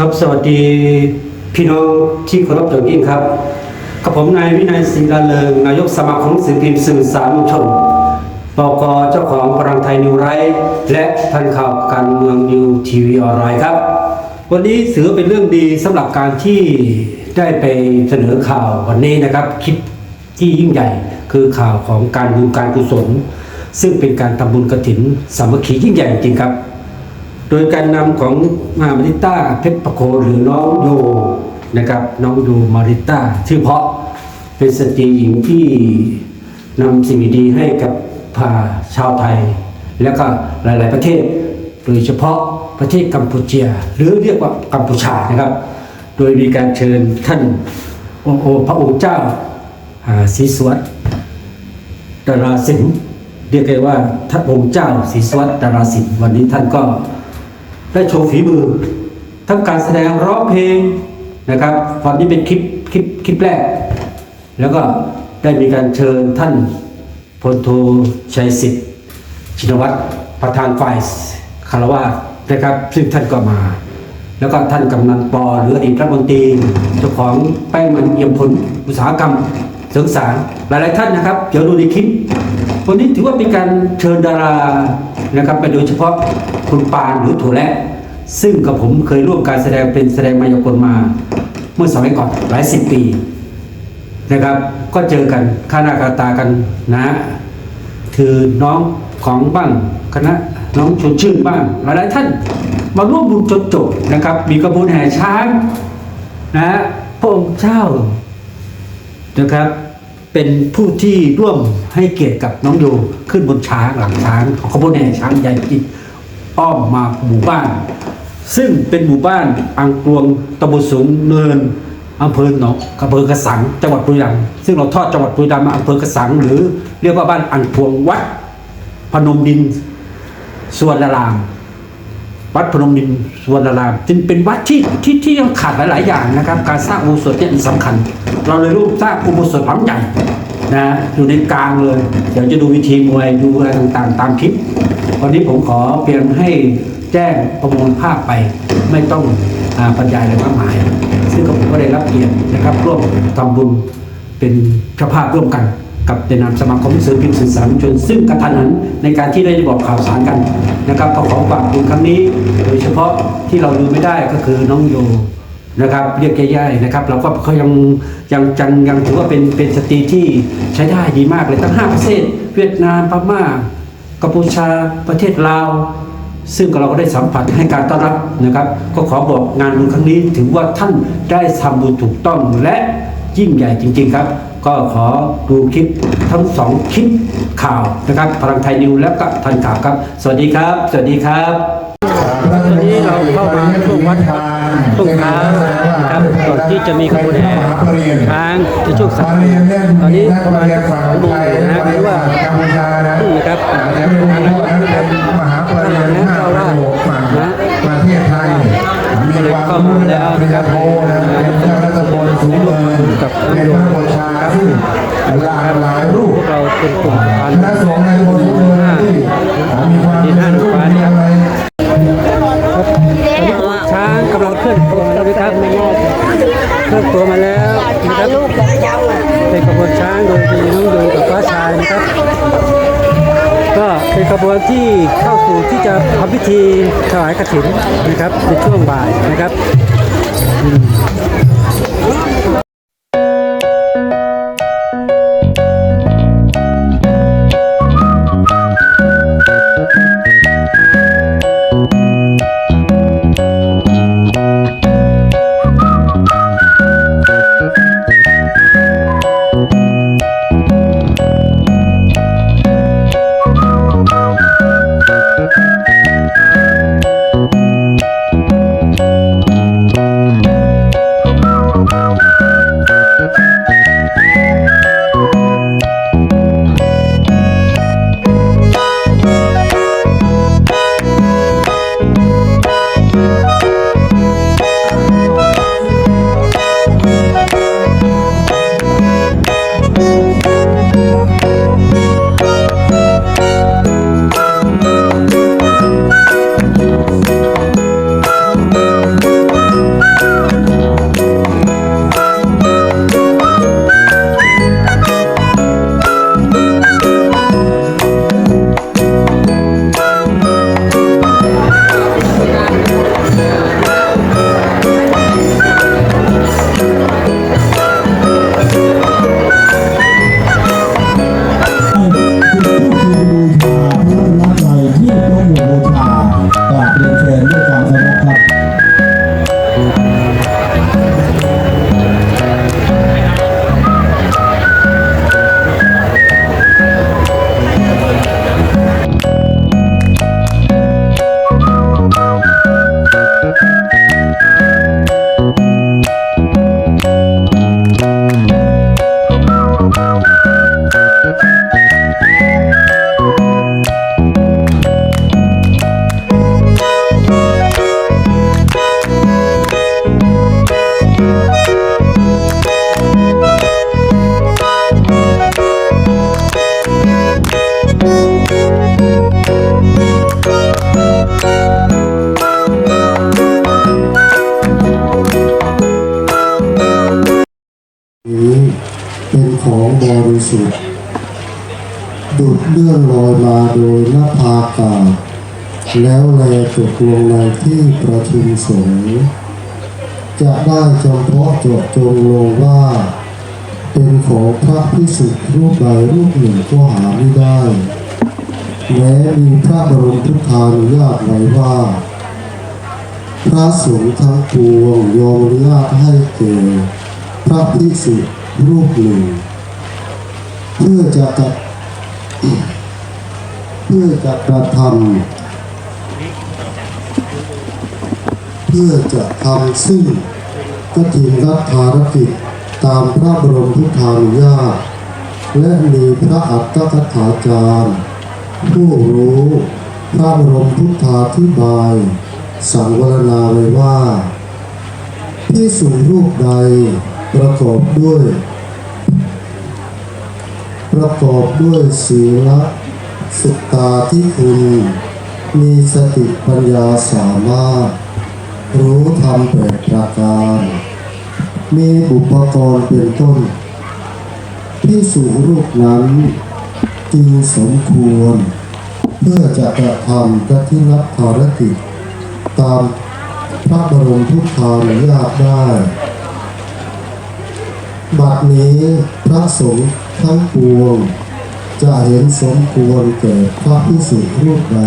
ครับสวัสดีพี่น้องที่เคารพอย่างยิ่งครับกับผมนายวินัยศรีลาเริงนายกสมาคมหนังสือพิมพ์สื่อสารมวลชนบกเจ้าของพลังไทยนิวไรท์และทันข่าวการเมืองนิวทีวีออนไลน์ครับ วันนี้ถือเป็นเรื่องดีสำหรับการที่ได้ไปเสนอข่าววันนี้นะครับคลิปที่ยิ่งใหญ่คือข่าวของการบุญการกุศล ซึ่งเป็นการทำบุญกระถินสามัคคียิ่งใหญ่จริงครับ โดยการนำของมาริต้าเพชรประโคหรือน้องโยนะครับน้องโยมาริต้าชื่อเพราะเป็นสตรีหญิงที่นำสิ่งดีๆให้กับพาชาวไทย และก็หลาย ๆ ประเทศ โดยเฉพาะประเทศกัมพูชียหรือเรียกว่ากัมพูชานะครับ โดยมีการเชิญท่านโอโอพระองค์เจ้าอ่าศรีสวัสดิ์ดาราศิลป์เรียกได้ว่าท่านองค์เจ้าศรีสวัสดิ์ดาราศิลป์วันนี้ท่านก็ ได้โชว์ฝีมือ ทั้งการแสดงร้องเพลงนะครับตอนนี้เป็นคลิปคลิปคลิปแรก แล้วก็ได้มีการเชิญท่านพลโทชัยสิทธิ์ชินวัตรประธานฝ่ายคารวะนะครับซึ่งท่านก็มา แล้วก็ท่านกำนันปอหรืออดีตรัฐมนตรีเจ้าของแป้งมันเอี่ยมผลอุตสาหกรรมเสริมสารหลายๆท่านนะครับ เดี๋ยวดูในคลิปวันนี้ถือว่าเป็นการเชิญดารา นะครับไปโดยเฉพาะคุณปานหรือถั่วแระซึ่งกับผมเคยร่วมการแสดงเป็นแสดงมายากลมา เมื่อสมัยก่อนหลายสิบปีนะครับ ก็เจอกันข้าหน้าคาตากันนะคือน้องของบ้างคณะน้องชนชื่นบ้างหลายๆท่านมาร่วมบุญจนจบนะครับ มีกระบวนแห่ช้างนะฮะพระองค์เจ้านะครับ เป็นผู้ที่ร่วมให้เกียรติกับน้องโยขึ้นบนช้างหลังช้างของขบวนแห่ช้างใหญ่จิตอ้อมมาหมู่บ้าน ซึ่งเป็นหมู่บ้านอังกลวงตำบลสูงเนินอำเภอหนองอำเภอกระสังจังหวัดบุรีรัมย์ซึ่งเราทอดจังหวัดบุรีรัมย์มาอำเภอกระสัง หรือเรียกว่าบ้านอังพวงวัดพนมดินสวนราม วัดพนมดินสวนรามจึงเป็นวัดที่ที่ที่ยังขาดหลาย ๆ อย่างนะครับ การสร้างอุโบสถเนี่ยสำคัญ เราเลยรูปสร้างอุโบสถหลังใหญ่นะอยู่ในกลางเลย เดี๋ยวจะดูวิธีมวยดูอะไรต่างๆ ตามคลิปวันนี้ผมขอเพียงให้แจ้งประมวลภาพไป ไม่ต้องอาบรรยายอะไรมากมาย ซึ่งก็ผมก็ได้รับเกียรตินะครับร่วมทำบุญเป็นเจ้าภาพร่วมกัน กับในนามสมาคมสื่อพิมพ์สื่อสารมวลชน ซึ่งกระทันหันในการที่ได้บอกข่าวสารกันนะครับก็ขอฝากบุญครั้งนี้ โดยเฉพาะที่เราลืมไม่ได้ก็คือน้องโยนะครับเรียกง่ายๆนะครับ เราก็เขายังยังจังยังถือว่าเป็นเป็นสตรีที่ใช้ได้ดีมากเลยทั้งห้าประเทศ เวียดนามพม่ากัมพูชาประเทศลาว ซึ่งเราก็ได้สัมผัสให้การต้อนรับนะครับ ก็ขอบอกงานบุญครั้งนี้ถือว่าท่านได้ทำบุญถูกต้องและยิ่งใหญ่จริง ๆ ครับ ก็ขอดูคลิปทั้งสองคลิปข่าวนะครับพลังไทยนิวและก็ทันข่าวครับ สวัสดีครับ สวัสดีครับตอนนี้เราเข้ามาช่วงวัดช่วงเช้านะครับก่อนที่จะมีขบวนแห่ช้างในช่วงสายตอนนี้ประมาณสองโมงนะครับหรือว่ากัมพูชานะครึ่งนะครับแต่พวกนี้นะครับมหาปริญญาห้าประโยคฝั่งประเทศไทยมีความรู้ระดับปริญญาโทนะเป็นเจ้ารัฐบล สูงเนินเป็นพระบูชาซึ่งหลากหลายรูปเราเป็นกลุ่มพันคณะสงฆ์ในบนสูงเนินที่มีความเป็นรูปมีอะไรตอนนี้ช้างกำลังเคลื่อนตัวแล้วนะครับเคลื่อนตัวมาแล้วนะครับเป็นขบวนช้างโดยมีน้องโยกับฟ้าชายนะครับ ก็เป็นขบวนที่เข้าสู่ที่จะทำพิธีถวายกฐินนะครับในช่วงบ่ายนะครับ ยมาโดยนภาอากาศ แล้วแลตกลงในที่ประชุมสงฆ์จะได้จำเพาะเจาะจงลงว่า เป็นของพระพิสุรูปใดรูปหนึ่งก็หาไม่ได้ แม้มีพระบรมพุทธานุญาตไว้ว่า พระสงฆ์ทั้งปวงยอมอนุญาตให้แก่พระภิกษุรูปหนึ่ง เพื่อจะกระเพื่อจะกระทำเพื่อจะทำซึ่งกฐินรัฐภารกิจตามพระบรมพุทธานุญาตและมีพระอัตถกถาจารย์ ผู้รู้พระบรมพุทธาธิบาย สังวรณาไว้ว่าที่สูงรูปใดประกอบด้วย ประกอบด้วยศีละ สุตตาที่คุณมีสติปัญญาสามารถ รู้ธรรมแปดประการ มีอุปกรณ์เป็นต้น ที่สูงรูปนั้นจึงสมควร เพื่อจะกระทำกที่รับภารกิจ ตามพระบรมพุทธานุญาตได้ บัดนี้พระสงฆ์ทั้งปวง จะเห็นสมควรแก่พระพิสุรูปใด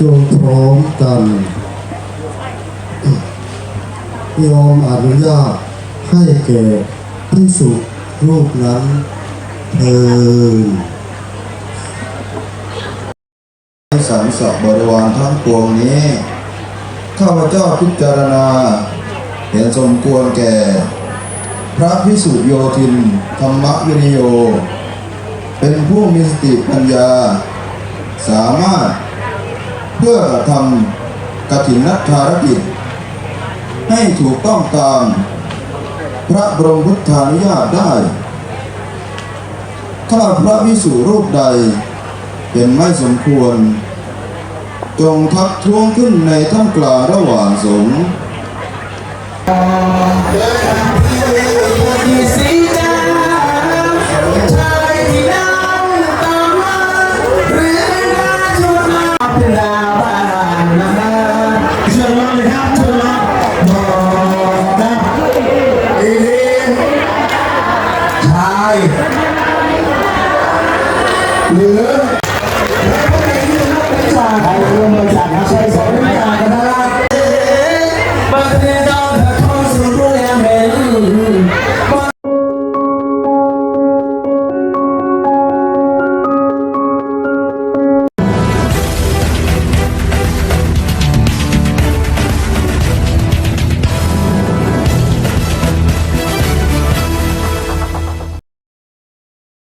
จงพร้อมกันยอมอนุญาตให้แก่พิสุรูปนั้นเทินสังสับบริวารทั้งปวงนี้ ข้าพเจ้าพิจารณา เห็นสมควรแก่ พระพิสุโยธิน ธรรมวินิโย เป็นผู้มีสติปัญญา สามารถเพื่อทำกฐินนัทธารกิจ ให้ถูกต้องตาม พระบรมพุทธานุญาตได้ ถ้าพระพิสุรูปใดเป็นไม่สมควร จงทักท้วงขึ้นในท่ามกลางระหว่างสงฆ์